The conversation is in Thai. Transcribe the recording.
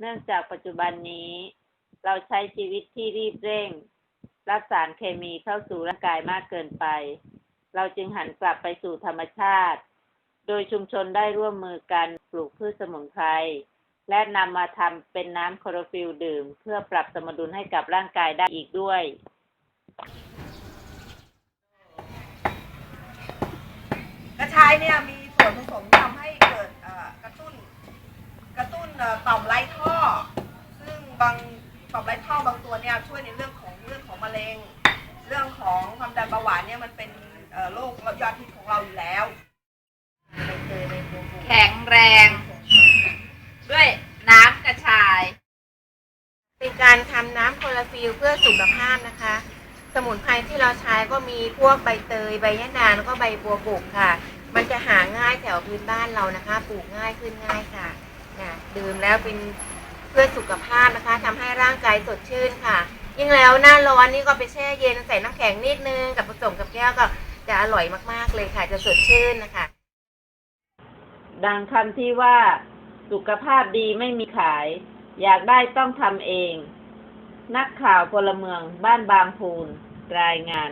เนื่องจากปัจจุบันนี้ เราใช้ชีวิตที่รีบเร่ง รับสารเคมีเข้าสู่ร่างกายมากเกินไป เราจึงหันกลับไปสู่ธรรมชาติ โดยชุมชนได้ร่วมมือกันปลูกพืชสมุนไพรและนำมาทำเป็นน้ำคลอโรฟิลดื่ม เพื่อปรับสมดุลให้กับร่างกายได้อีกด้วยกระชายเนี่ยมีส่วนผสมทำให้เกิดกระตุ้นกระตุ้นต่อมไร้ท่อซึ่ง บางต่อมไร้ท่อบางตัวเนี่ยช่วยในเรื่องของเรื่องของมะเร็ง เรื่องของความดันเบาหวานเนี่ยมันเป็นเอ่อโรคยอดฮิตของเราอยู่แล้ว แข็งแรง ด้วยน้ำกระชาย เป็นการทำน้ำโคลาฟิลเพื่อสุขภาพนะคะ สมุนไพรที่เราใช้ก็มีพวกใบเตย ใบยะนางแล้วก็ใบบัวบกค่ะ มันจะหาง่ายแถวพื้นบ้านเรานะคะ ปลูกง่ายขึ้นง่ายค่ะนะดื่มแล้วเป็น เพื่อสุขภาพนะคะทำให้ร่างกายสดชื่นค่ะ ยิ่งแล้วหน้าร้อนนี่ก็ไปแช่เย็นใส่น้ำแข็งนิดนึงกับผสมกับแก้วก็จะอร่อยมากๆเลยค่ะ จะสดชื่นนะคะ ดังคำที่ว่าสุขภาพดีไม่มีขาย อยากได้ต้องทำเอง นักข่าวพลเมืองบ้านบางพูนรายงาน